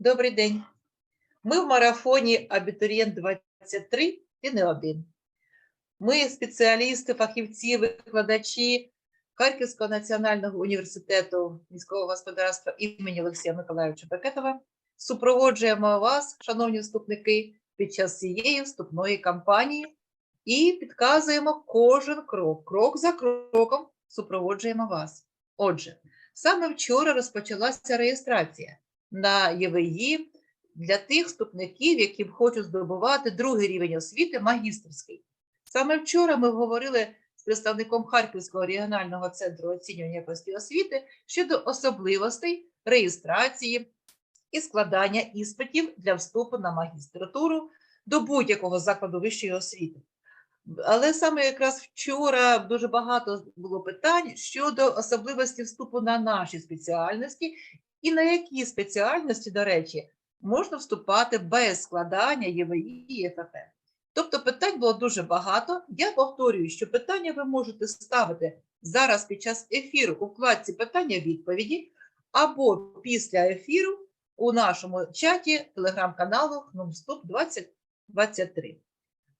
Добрий день. Ми в марафоні Абітурієнт 23 і не один. Ми спеціалісти, фахівці, викладачі Харківського національного університету міського господарства імені Олексія Миколайовича Бекетова. Супроводжуємо вас, шановні вступники, під час цієї вступної кампанії і підказуємо кожен крок. Крок за кроком супроводжуємо вас. Отже, саме вчора розпочалася реєстрація на ЄВІ для тих вступників, які хочуть здобувати другий рівень освіти магістерський. Саме вчора ми говорили з представником Харківського регіонального центру оцінювання якості освіти щодо особливостей реєстрації і складання іспитів для вступу на магістратуру до будь-якого закладу вищої освіти. Але саме якраз вчора дуже багато було питань щодо особливості вступу на наші спеціальності і на які спеціальності, до речі, можна вступати без складання ЄВІ і ФФ. Тобто питань було дуже багато. Я повторюю, що питання ви можете ставити зараз під час ефіру у вкладці питання-відповіді або після ефіру у нашому чаті телеграм-каналу ХНУМСТУП 2023.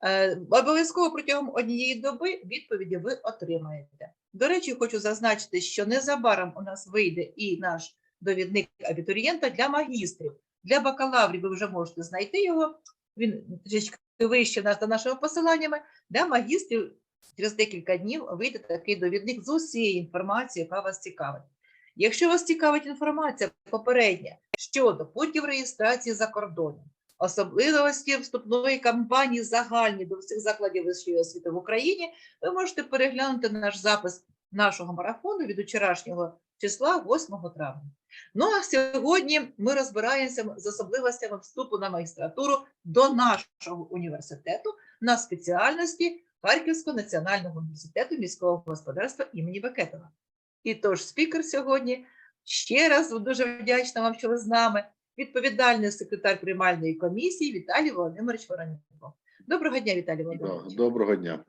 Е, Обов'язково протягом однієї доби відповіді ви отримаєте. До речі, хочу зазначити, що незабаром у нас вийде і наш довідник абітурієнта для магістрів. Для бакалаврів ви вже можете знайти його. Він трішки вище нас за нашими посиланнями. Для магістрів через декілька днів вийде такий довідник з усією інформацією, яка вас цікавить. Якщо вас цікавить інформація попередня щодо пунктів реєстрації за кордоном, особливості вступної кампанії загальні до всіх закладів вищої освіти в Україні, ви можете переглянути наш запис нашого марафону від вчорашнього числа 8 травня. Ну а сьогодні ми розбираємося з особливостями вступу на магістратуру до нашого університету на спеціальності Харківського національного університету міського господарства імені Бекетова. І тож спікер сьогодні ще раз дуже вдячна вам, що ви з нами. Відповідальний секретар приймальної комісії Віталій Володимирович Вороненко. Доброго дня, Віталій Володимирович. Доброго дня.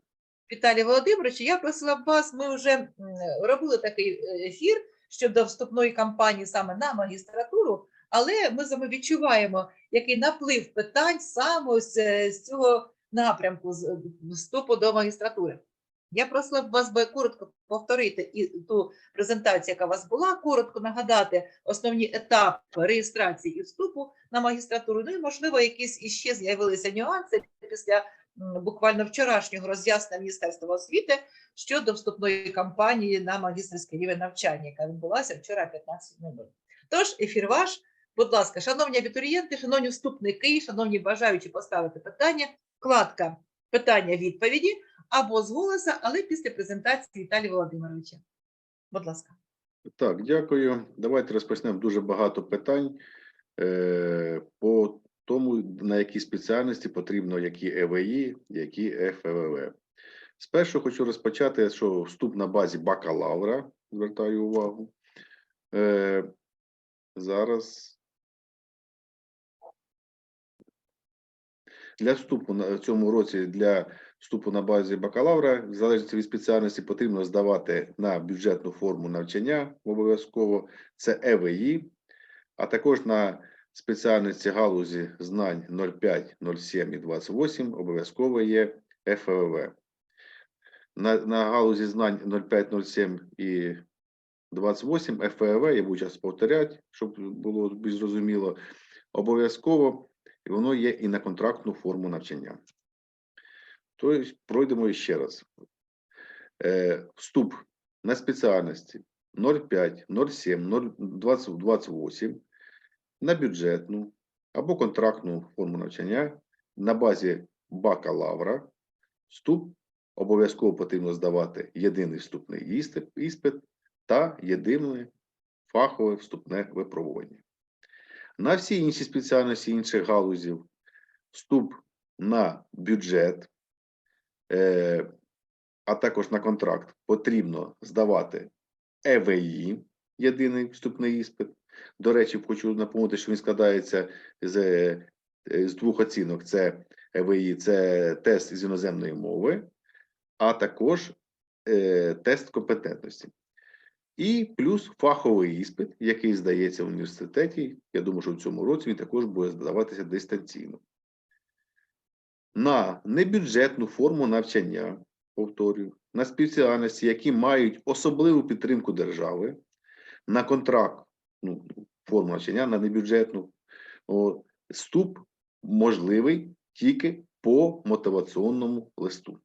Віталій Володимирович, я просила б вас, ми вже робили такий е, ефір щодо вступної кампанії саме на магістратуру, але ми з вами відчуваємо, який наплив питань саме ось е, з цього напрямку з е, вступу до магістратури. Я просила б вас би коротко повторити і ту презентацію, яка у вас була, коротко нагадати основні етапи реєстрації і вступу на магістратуру. Ну і можливо, якісь іще з'явилися нюанси після буквально вчорашнього роз'яснення Міністерства освіти щодо вступної кампанії на магістерський рівень навчання, яка відбулася вчора 15.00. Тож, ефір ваш. Будь ласка, шановні абітурієнти, шановні вступники, шановні бажаючі поставити питання, вкладка питання-відповіді або з голоса, але після презентації Віталія Володимировича. Будь ласка. Так, дякую. Давайте розпочнемо дуже багато питань е, по тому, на які спеціальності потрібно які ЕВІ, які ФВВ. Спершу хочу розпочати, що вступ на базі бакалавра, звертаю увагу. Е, зараз. Для вступу на цьому році для вступу на базі бакалавра, в залежності від спеціальності, потрібно здавати на бюджетну форму навчання обов'язково. Це ЕВІ, а також на спеціальності галузі знань 05, 07 і 28 обов'язково є ФВВ. На, на галузі знань 05, 07 і 28 ФВВ, я буду час повторяти, щоб було більш зрозуміло, обов'язково воно є і на контрактну форму навчання. Тобто пройдемо ще раз. Е, вступ на спеціальності 05, 07, 020, 28 на бюджетну або контрактну форму навчання на базі бакалавра. Вступ обов'язково потрібно здавати єдиний вступний іспит, та єдине фахове вступне випробування. На всі інші спеціальності інших галузів вступ на бюджет, е, а також на контракт потрібно здавати ЕВІ, єдиний вступний іспит. До речі, хочу напомнити, що він складається з, е, з двох оцінок: це ЕВІ, це тест з іноземної мови, а також е, тест компетентності. І плюс фаховий іспит, який здається в університеті. Я думаю, що в цьому році він також буде здаватися дистанційно. На небюджетну форму навчання, повторюю, на спеціальності, які мають особливу підтримку держави, на контракт, ну, форму навчання, на небюджетну, о, вступ можливий тільки по мотиваційному листу.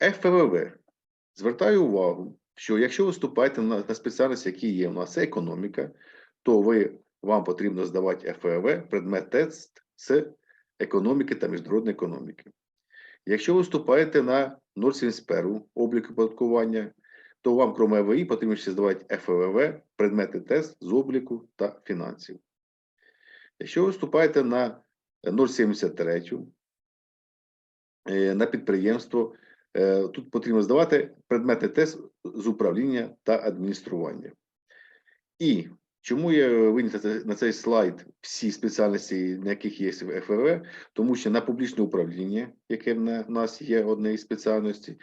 ФВВ. Звертаю увагу, що якщо ви вступаєте на, на спеціальність, які є у нас це економіка, то ви, вам потрібно здавати ФВВ, предмет тест з економіки та міжнародної економіки. Якщо ви вступаєте на 071 облік оподаткування, то вам, крім ЕВІ, потрібно ще здавати ФВВ, предмети тест з обліку та фінансів. Якщо ви вступаєте на 073 е, на підприємство, е, тут потрібно здавати предмети тест з управління та адміністрування. І чому я виніс на цей слайд всі спеціальності, на яких є ФВВ? Тому що на публічне управління, яке в нас є одне із спеціальностей,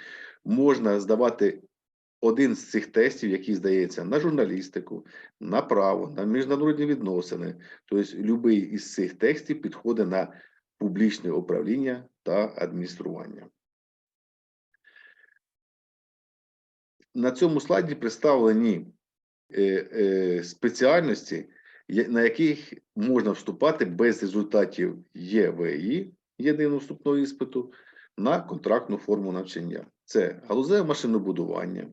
можна здавати один з цих тестів, який здається на журналістику, на право, на міжнародні відносини. Тобто, будь-який із цих текстів підходить на публічне управління та адміністрування. На цьому слайді представлені е, е, спеціальності, на яких можна вступати без результатів ЄВІ, єдиного вступного іспиту, на контрактну форму навчання. Це галузеве машинобудування,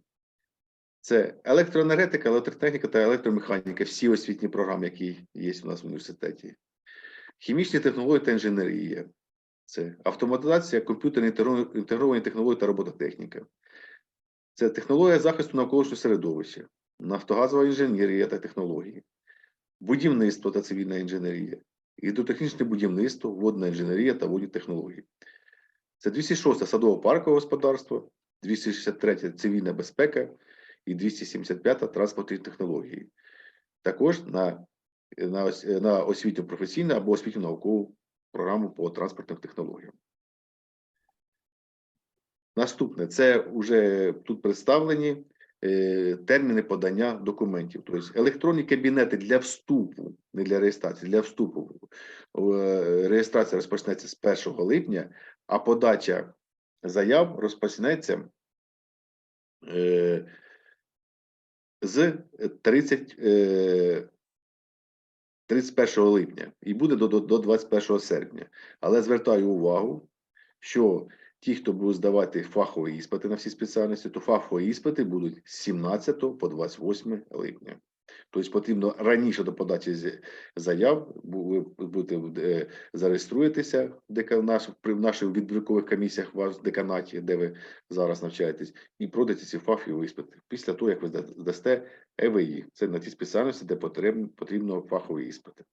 це електроенергетика, електротехніка та електромеханіка, всі освітні програми, які є у нас в університеті. Хімічні технології та інженерія, це автоматизація, комп'ютерні інтегровані технології та робототехніка. Це технологія захисту навколишнього середовища, нафтогазова інженерія та технології, будівництво та цивільна інженерія, гідротехнічне будівництво, водна інженерія та водні технології. Це 206 садово-паркове господарство, 263 цивільна безпека і 275-та транспортні технології. Також на, на, ос- на освітньо професійну або освітньо наукову програму по транспортним технологіям. Наступне це вже тут представлені е, терміни подання документів. Тобто електронні кабінети для вступу, не для реєстрації, для вступу. Е, Реєстрація розпочнеться з 1 липня, а подача заяв розпочнеться е, з 30, е, 31 липня і буде до, до, до 21 серпня. Але звертаю увагу, що ті, хто будуть здавати фахові іспити на всі спеціальності, то фахові іспити будуть з 17 по 28 липня. Тобто потрібно раніше до подачі заяв, ви зареєструєтеся в наших відбіркових комісіях в деканаті, де ви зараз навчаєтесь, і пройдете ці фахові іспити. Після того, як ви здасте ЕВІ, це на ті спеціальності, де потрібно фахові іспити.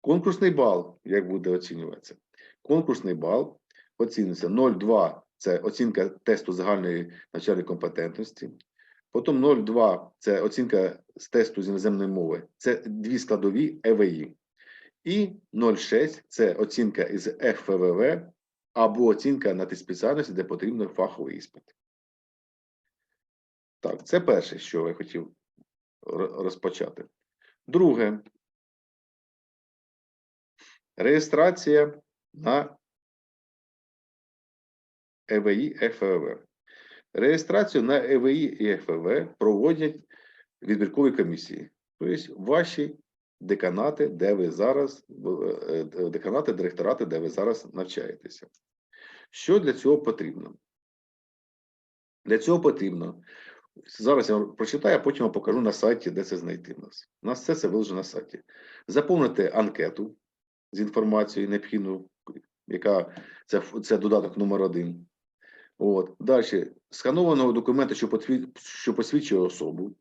Конкурсний бал, як буде оцінюватися? Конкурсний бал оцінюється 0,2 – це оцінка тесту загальної навчальної компетентності. Потім 0,2 – це оцінка з тесту з іноземної мови. Це дві складові ЕВІ. І 0,6 – це оцінка із ФВВ або оцінка на ті спеціальності, де потрібно фаховий іспит. Так, це перше, що я хотів розпочати. Друге. Реєстрація на ЕВІ ФВВ. Реєстрацію на ЕВІ і ФВВ проводять відбіркові комісії. Тобто ваші деканати, де ви зараз, е, е, деканати, директорати, де ви зараз навчаєтеся. Що для цього потрібно? Для цього потрібно. Зараз я прочитаю, а потім вам покажу на сайті, де це знайти в нас. У нас все це виложено на сайті. Заповнити анкету з інформацією необхідною, яка це, це додаток номер один. От. Далі сканованого документа, що, посвідчує особу,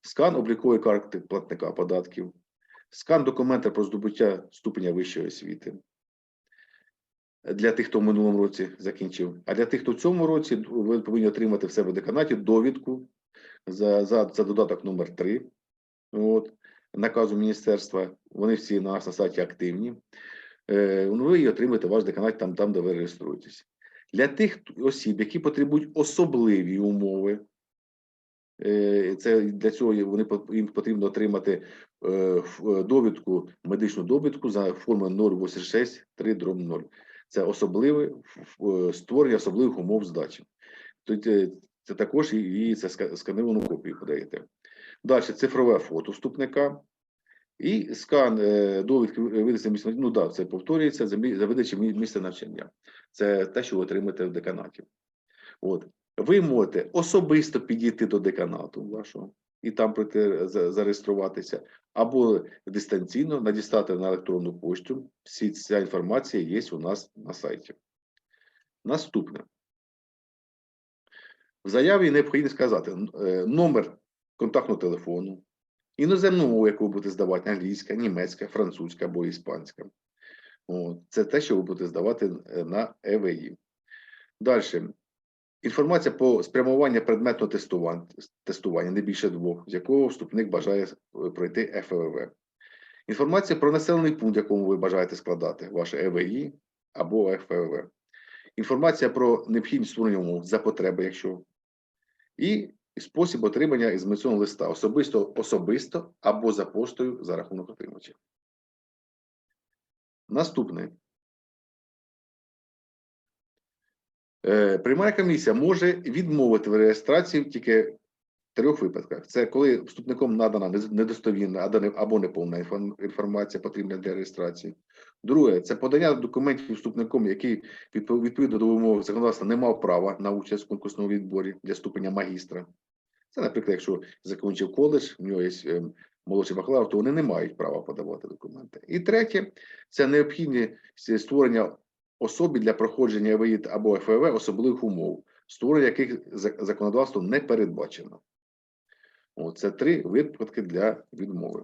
скан облікової карти платника податків, скан документа про здобуття ступеня вищої освіти. Для тих, хто в минулому році закінчив. А для тих, хто в цьому році, ви повинні отримати в себе в деканаті довідку за, за, за додаток номер 3 от, наказу міністерства. Вони всі на нас на сайті активні. Е, ну, ви її отримаєте ваш деканат там, там, де ви реєструєтесь. Для тих осіб, які потребують особливі умови, е, це для цього вони їм потрібно отримати е, е, довідку, медичну довідку за формою 086 3 0. Це особливе створення особливих умов здачі. Тобто це також і це ска- скановану копію подаєте. Далі цифрове фото вступника. І скан е, довідки видається місце. Ну так, це повторюється за, видачі місця навчання. Це те, що ви отримаєте в деканаті. От. Ви можете особисто підійти до деканату вашого і там прийти зареєструватися, або дистанційно надіслати на електронну пошту. Всі ця інформація є у нас на сайті. Наступне. В заяві необхідно сказати е, номер контактного телефону, іноземну мову, яку ви будете здавати, англійська, німецька, французька або іспанська. Це те, що ви будете здавати е, на ЕВІ. Далі. Інформація по спрямування предметного тестування, тестування не більше двох, з якого вступник бажає е, пройти ФВВ. Інформація про населений пункт, якому ви бажаєте складати ваше ЕВІ або ФВВ. Інформація про необхідність створення умов за потреби, якщо. І спосіб отримання ізоляційного листа особисто, особисто або за поштою за рахунок отримувача. Наступне. Е, Приймальна комісія може відмовити в реєстрації тільки в трьох випадках: це коли вступником надана недостовірна або неповна інформація, потрібна для реєстрації. Друге, це подання документів вступником, який відповідно до вимог законодавства не мав права на участь в конкурсному відборі для ступеня магістра. Це, наприклад, якщо закінчив коледж, в нього є е, молодший бакалавр, то вони не мають права подавати документи. І третє, це необхідність створення особі для проходження ЕВІ або ФВ особливих умов, створення яких за- законодавством не передбачено. О, Це три випадки для відмови.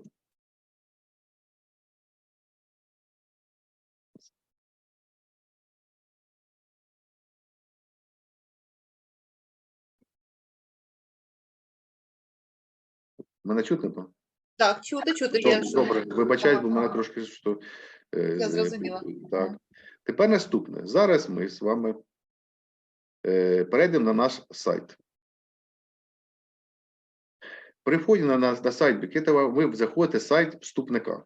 Мене чутно? то? Так, чути, чути. Добре, я Добре, вибачайте, бо мене трошки що. Я зрозуміла. Так. Тепер наступне. Зараз ми з вами перейдемо на наш сайт. При вході на, на, на сайт Бікетова ви заходите в сайт вступника.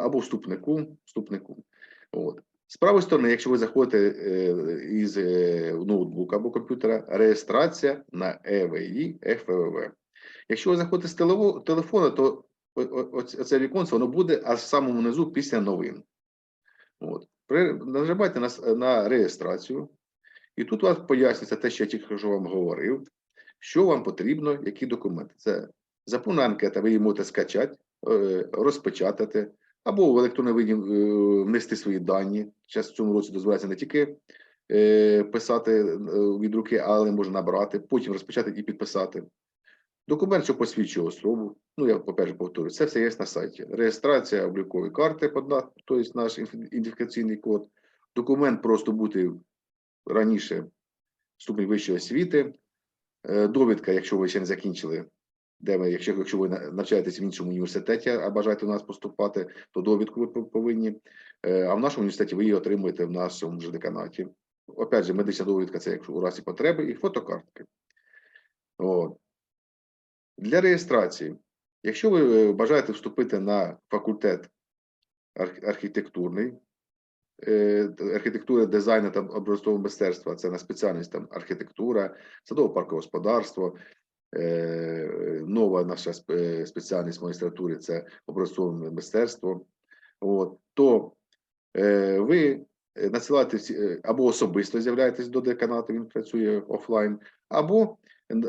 Або вступнику, вступнику. От. З правої сторони, якщо ви заходите е, із е, ноутбука або комп'ютера, реєстрація на Е ЕВІ ФВВ. Якщо ви заходите з телефона, то оце віконце воно буде аж в самому низу після новин. От. Нажимайте на, на реєстрацію, і тут у вас пояснюється те, що я тільки що вам говорив, що вам потрібно, які документи. Це заповнена анкета, ви її можете скачати, е, розпечатати, або в електронний виді е, внести свої дані. Зараз в цьому році дозволяється не тільки е, писати е, від руки, але можна набрати, потім розпечатати і підписати. Документ, що посвідчує особу. Ну, я по-перше повторю, це все є на сайті. Реєстрація облікової карти, тобто наш ідентифікаційний код, документ просто бути раніше ступень вищої освіти, довідка, якщо ви ще не закінчили, де ви, якщо, якщо ви навчаєтесь в іншому університеті, а бажаєте у нас поступати, то довідку ви повинні. Е, А в нашому університеті ви її отримуєте в нашому ж деканаті. Опять же, медична довідка це якщо у разі потреби, і фотокартки. От. Для реєстрації, якщо ви е, бажаєте вступити на факультет архітектурний, е, архітектура, дизайну та образцового мистецтва, це на спеціальність там архітектура, садово-паркове господарство, е, нова наша е, спеціальність в магістратурі це образцове мистецтво. От, то е, ви е, надсилаєте всі, е, або особисто з'являєтесь до деканату, він працює офлайн, або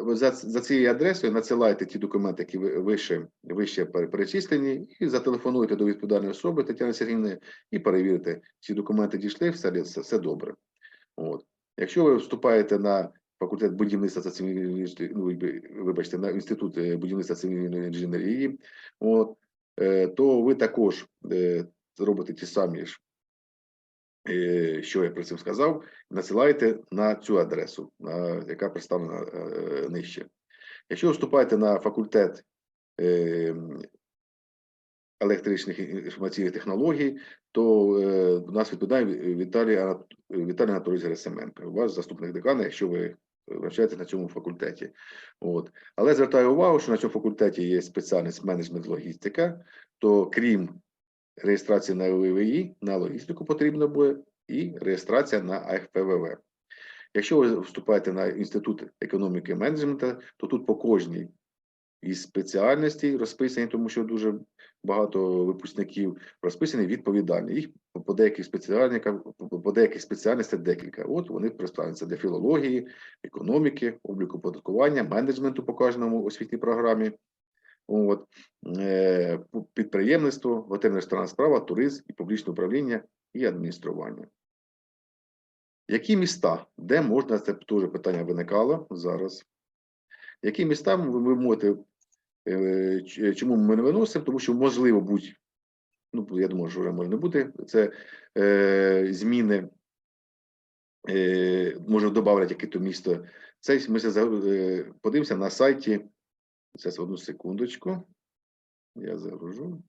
за, за цією адресою надсилаєте ті документи, які ви вище, вище перечислені, і зателефонуєте до відповідальної особи Тетяни Сергійовни і перевірите, чи документи дійшли, все, все добре. От. Якщо ви вступаєте на факультет будівництва та цивільної ну, вибачте, на інститут е, будівництва цивільної інженерії, от, е, то ви також е, робите ті самі ж, що я про це сказав, надсилаєте на цю адресу, на, яка представлена нижче. Якщо вступаєте на факультет електричних інформаційних технологій, то в нас відповідає Віталій Анатолійович Герасименко, ваш заступник декана, якщо ви навчаєтесь на цьому факультеті. От. Але звертаю увагу, що на цьому факультеті є спеціальність менеджмент логістика, то крім реєстрації на ВВІ, на логістику потрібно буде і реєстрація на АФПВВ. Якщо ви вступаєте на інститут економіки менеджменту, то тут по кожній із спеціальностей розписані, тому що дуже багато випускників розписані відповідальні. Їх по- деяких спеціальникам, по- деяких спеціальностях декілька. От вони представлені це для філології, економіки, обліку податкування, менеджменту по кожному освітній програмі. От, е, підприємництво, готельна ресторанна справа, туризм і публічне управління і адміністрування. Які міста, де можна, це теж питання виникало зараз. Які міста ви, можете, чому ми не виносимо? Тому що можливо будь, ну я думаю, що вже може не бути, це е, зміни, е, може додати яке-то місто. Це ми це е, подивимося на сайті. Зараз одну секундочку. Я загружу.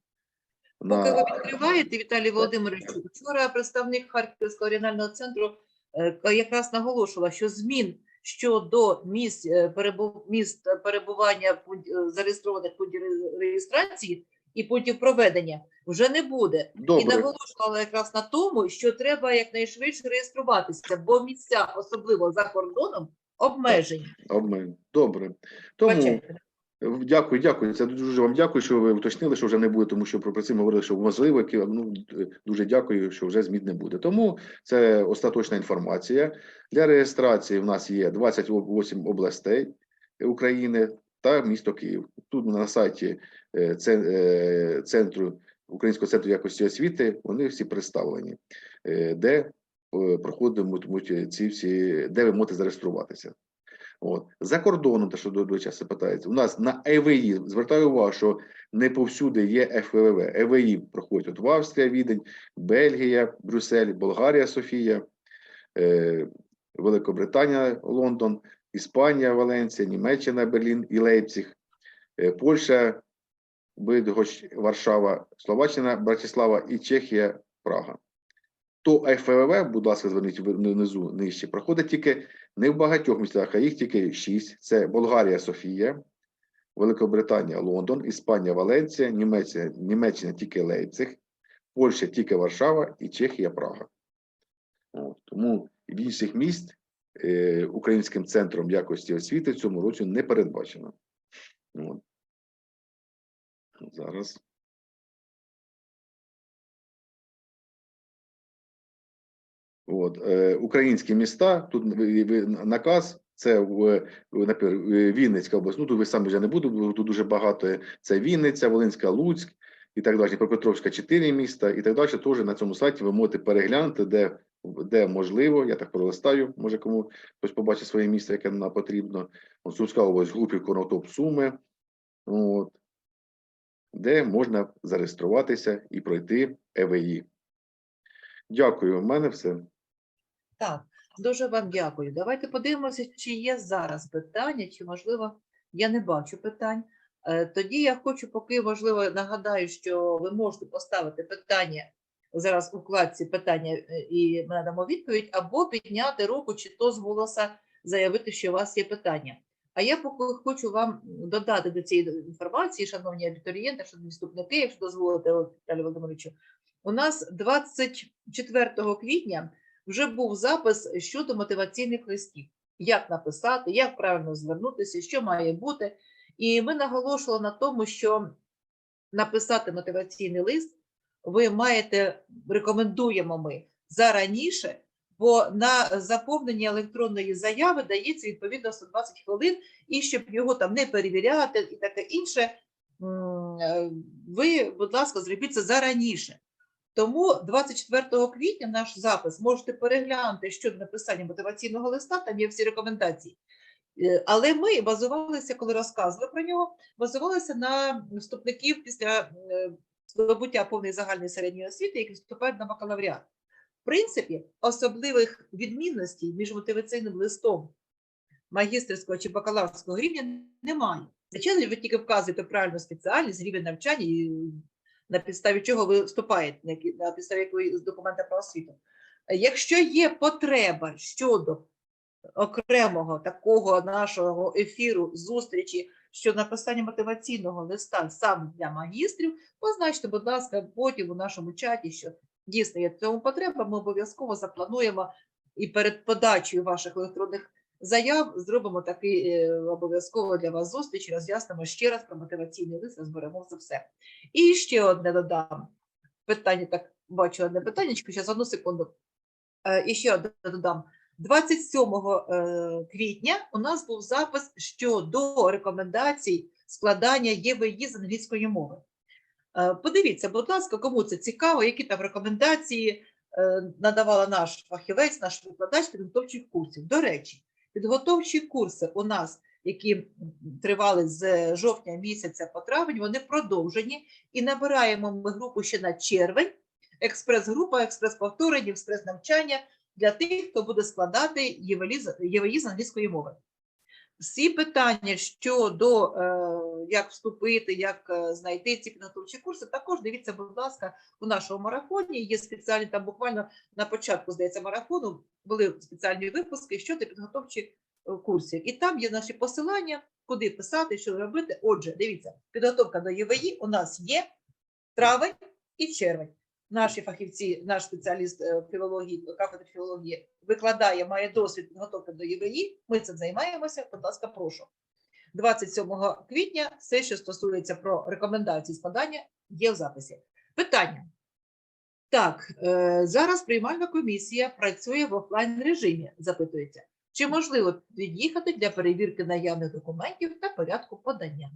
Поки ви відкриваєте, Віталій Володимирович, вчора представник Харківського регіонального центру е, якраз наголошувала, що змін щодо місць, е, перебу- міст перебування е, зареєстрованих пунктів реєстрації і пунктів проведення вже не буде. І наголошувала якраз на тому, що треба якнайшвидше реєструватися, бо місця, особливо за кордоном, обмежені. обмежень. Добре. Тому Бачайте. Дякую, дякую. Це дуже вам дякую, що ви уточнили, що вже не буде, тому що про це ми говорили, що можливо, ну, дуже дякую, що вже змін не буде. Тому це остаточна інформація. Для реєстрації в нас є 28 областей України та місто Київ. Тут на сайті е, е, центру Українського центру якості освіти вони всі представлені, е, де проходитимуть ці всі, де ви можете зареєструватися. От. За кордоном, те, що дуже часто питається, у нас на ЕВІ, звертаю увагу, що не повсюди є ФВВ. ЕВІ проходять от в Австрія, Відень, Бельгія, Брюссель, Болгарія, Софія, е, Великобританія, Лондон, Іспанія, Валенція, Німеччина, Берлін і Лейпціг, е, Польща, Бидгощ, Варшава, Словаччина, Братислава і Чехія, Прага. То ФВВ, будь ласка, зверніть внизу нижче, проходить тільки не в багатьох містах, а їх тільки шість. Це Болгарія, Софія, Великобританія, Лондон, Іспанія, Валенція, Німеччина, Німеччина тільки Лейпциг, Польща тільки Варшава і Чехія, Прага. От, тому в інших міст е, Українським центром якості освіти цьому році не передбачено. От. Зараз. От, е, українські міста, тут наказ, це в, наприклад, Вінницька область, ну тут ви самі вже не буду, бо тут дуже багато. Це Вінниця, Волинська, Луцьк і так далі. Дніпропетровська, чотири міста і так далі. Теж на цьому сайті ви можете переглянути, де, де можливо. Я так пролистаю, може кому хтось побачить своє місце, яке нам потрібно. От, Сумська область, Глупів, Конотоп, Суми. От, де можна зареєструватися і пройти ЕВІ. Дякую, у мене все. Так, дуже вам дякую. Давайте подивимося, чи є зараз питання, чи можливо я не бачу питань. Е, Тоді я хочу, поки можливо, нагадаю, що ви можете поставити питання зараз у вкладці питання, е, і ми надамо відповідь, або підняти руку, чи то з голоса заявити, що у вас є питання. А я поки хочу вам додати до цієї інформації, шановні абітурієнти, шановні вступники, якщо дозволите, Віталію Володимировичу, у нас 24 квітня вже був запис щодо мотиваційних листів, як написати, як правильно звернутися, що має бути. І ми наголошували на тому, що написати мотиваційний лист ви маєте, рекомендуємо ми зараніше, бо на заповнення електронної заяви дається відповідно 120 хвилин, і щоб його там не перевіряти і таке інше, е, ви, будь ласка, зробіть це зараніше. Тому 24 квітня наш запис можете переглянути щодо написання мотиваційного листа, там є всі рекомендації. Е, Але ми базувалися, коли розказували про нього, базувалися на вступників після е, здобуття повної загальної середньої освіти, які вступають на бакалавріат. В принципі, особливих відмінностей між мотиваційним листом магістерського чи бакалаврського рівня немає. Звичайно, ви тільки вказуєте правильну спеціальність, рівень навчання і на підставі чого ви вступаєте, на підставі якої документа про освіту. Якщо є потреба щодо окремого такого нашого ефіру, зустрічі щодо написання мотиваційного листа саме для магістрів, позначте, будь ласка, потім у нашому чаті, що дійсно є цьому потреба, ми обов'язково заплануємо і перед подачею ваших електронних заяв зробимо такий е, обов'язково для вас зустріч, роз'яснимо ще раз про мотиваційний лист, розберемо це все. І ще одне додам. Питання, так бачу одне питання, зараз одну секунду. Е, І ще одне додам. 27 е, квітня у нас був запис щодо рекомендацій складання ЄВІ з англійської мови. Подивіться, будь ласка, кому це цікаво, які там рекомендації надавала наш фахівець, наш викладач підготовчих курсів. До речі, підготовчі курси у нас, які тривали з жовтня місяця по травень, вони продовжені і набираємо ми групу ще на червень. Експрес-група, експрес-повторення, експрес-навчання для тих, хто буде складати ЄВІ з англійської мови. Всі питання щодо е, як вступити, як е, знайти ці підготовчі курси, також дивіться, будь ласка, у нашому марафоні. Є спеціальні там буквально на початку, здається, марафону були спеціальні випуски щодо підготовчих е, курсів. І там є наші посилання, куди писати, що робити. Отже, дивіться, підготовка до ЄВІ у нас є травень і червень. Наші фахівці, наш спеціаліст е, філології, кафедри філології викладає, має досвід підготовки до ЄВІ. Ми цим займаємося. Будь ласка, прошу. 27 квітня все, що стосується про рекомендації складання, є в записі. Питання. Так, е, зараз приймальна комісія працює в офлайн режимі, запитується. Чи можливо під'їхати для перевірки наявних документів та порядку подання?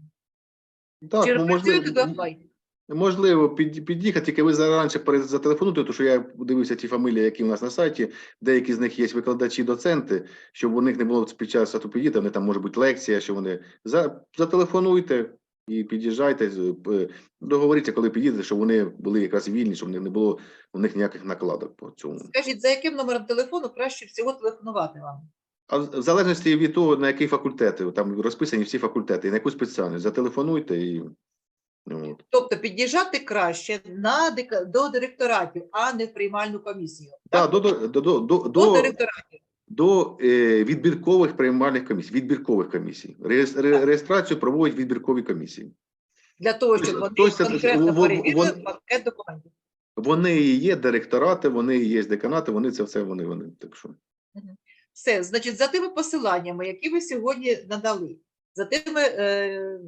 Так, Чи ну, працюєте можливо, офлайн? Можливо під, під'їхати, тільки ви зараніше перед зателефонуйте, тому що я дивився ті фамілії, які у нас на сайті. Деякі з них є викладачі, доценти, щоб у них не було під час атопедіта, вони там може бути лекція, що вони за, зателефонуйте і під'їжджайте, з- договоріться, коли під'їдете, щоб вони були якраз вільні, щоб не було у них ніяких накладок по цьому. Скажіть, за яким номером телефону краще всього телефонувати вам? А в в залежності від того, на який факультети, там розписані всі факультети, на яку спеціальність, зателефонуйте і. От. Тобто під'їжджати краще на до директоратів, а не в приймальну комісію. Так, до, до, до, до, до, До директоратів. до е, відбіркових приймальних комісій. Відбіркових комісій. Ре- Реєстрацію проводять відбіркові комісії. Для того, щоб Тобто, вони тобто це- конкретно перевірили пакет документів. Вони і є директорати, вони і є деканати, вони це все вони. вони. Так що Все, значить, за тими посиланнями, які ви сьогодні надали, за тими е,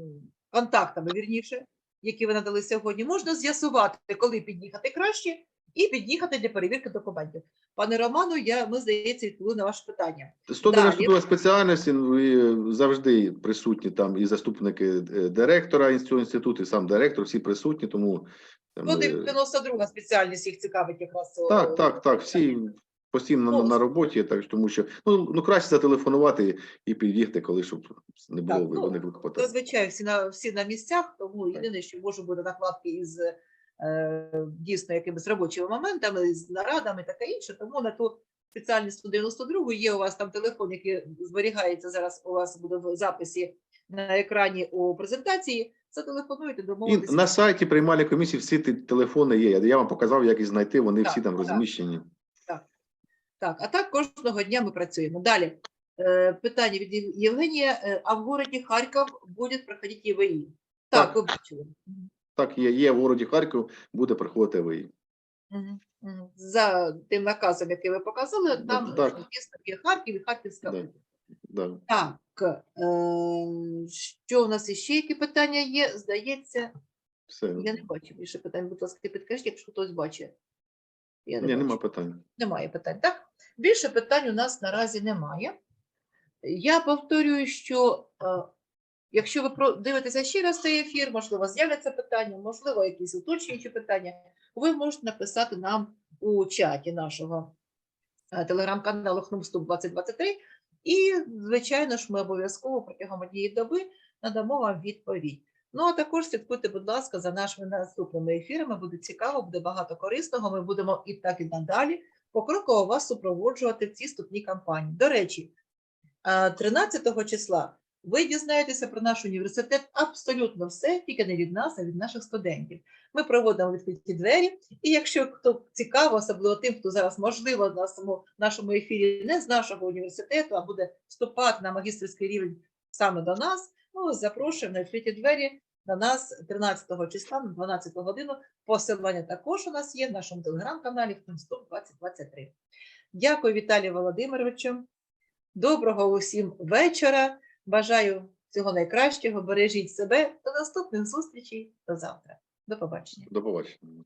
контактами, вірніше, які ви надали сьогодні, можна з'ясувати, коли під'їхати краще, і під'їхати для перевірки документів. Пане Роману, я ми здається відповіли на ваше питання. 192 спеціальності ну, і завжди присутні там і заступники е, директора цього інституту, і сам директор, всі присутні, тому Ну, е, 92 спеціальність їх цікавить якраз. Так, так, так. Всі постійно на, Ну, на роботі, так тому що ну, ну краще зателефонувати і під'їхати, коли щоб не було Так, ну, виникли. Зазвичай всі на всі на місцях, тому єдине, що може бути накладки із е, дійсно якимись робочими моментами, з нарадами, таке інше. Тому на ту спеціальність 192 є у вас там телефон, який зберігається зараз. У вас буде в записі на екрані у презентації. Зателефонуйте, І на сайті приймальної комісії всі ті телефони є. Я вам показав, як їх знайти. Вони всі Так, там так. розміщені. Так, а так кожного дня ми працюємо. Далі е, питання від Євгенія. Е, А в городі Харків буде проходити ЄВІ? Так, Так. ви бачили. Так, є, є в городі Харків, буде. Мгм, мгм. За тим наказом, який ви показали, там так. є Харків і Харківська. Область. Да. Так, е, що у нас іще які питання є? Здається, Все. я не бачу більше питань. Будь ласка, ти підкажіть, якщо хтось бачить. Я не Ні, бачу. нема питань. Немає питань. Так, більше питань у нас наразі немає. Я повторюю, що е, якщо ви дивитеся ще раз цей ефір, можливо, з'являться питання, можливо, якісь уточнюючі питання, ви можете написати нам у чаті нашого е, телеграм-каналу ХНУМСТУП 2023. І, звичайно ж, ми обов'язково протягом однієї доби надамо вам відповідь. Ну, а також слідкуйте, будь ласка, за нашими наступними ефірами. Буде цікаво, буде багато корисного. Ми будемо і так і надалі покроково вас супроводжувати в цій вступній кампанії. До речі, е, 13 числа ви дізнаєтеся про наш університет абсолютно все, тільки не від нас, а від наших студентів. Ми проводимо відкриті двері, і якщо хто цікаво, особливо тим, хто зараз можливо на самому нашому ефірі не з нашого університету, а буде вступати на магістерський рівень саме до нас, ну запрошуємо на відкриті двері на нас 13 числа на 12 годину. Посилання також у нас є в нашому телеграм-каналі Вступ 2023. Дякую, Віталію Володимировичу. Доброго усім вечора. Бажаю всього найкращого. Бережіть себе. До наступних зустрічей. До завтра. До побачення. До побачення.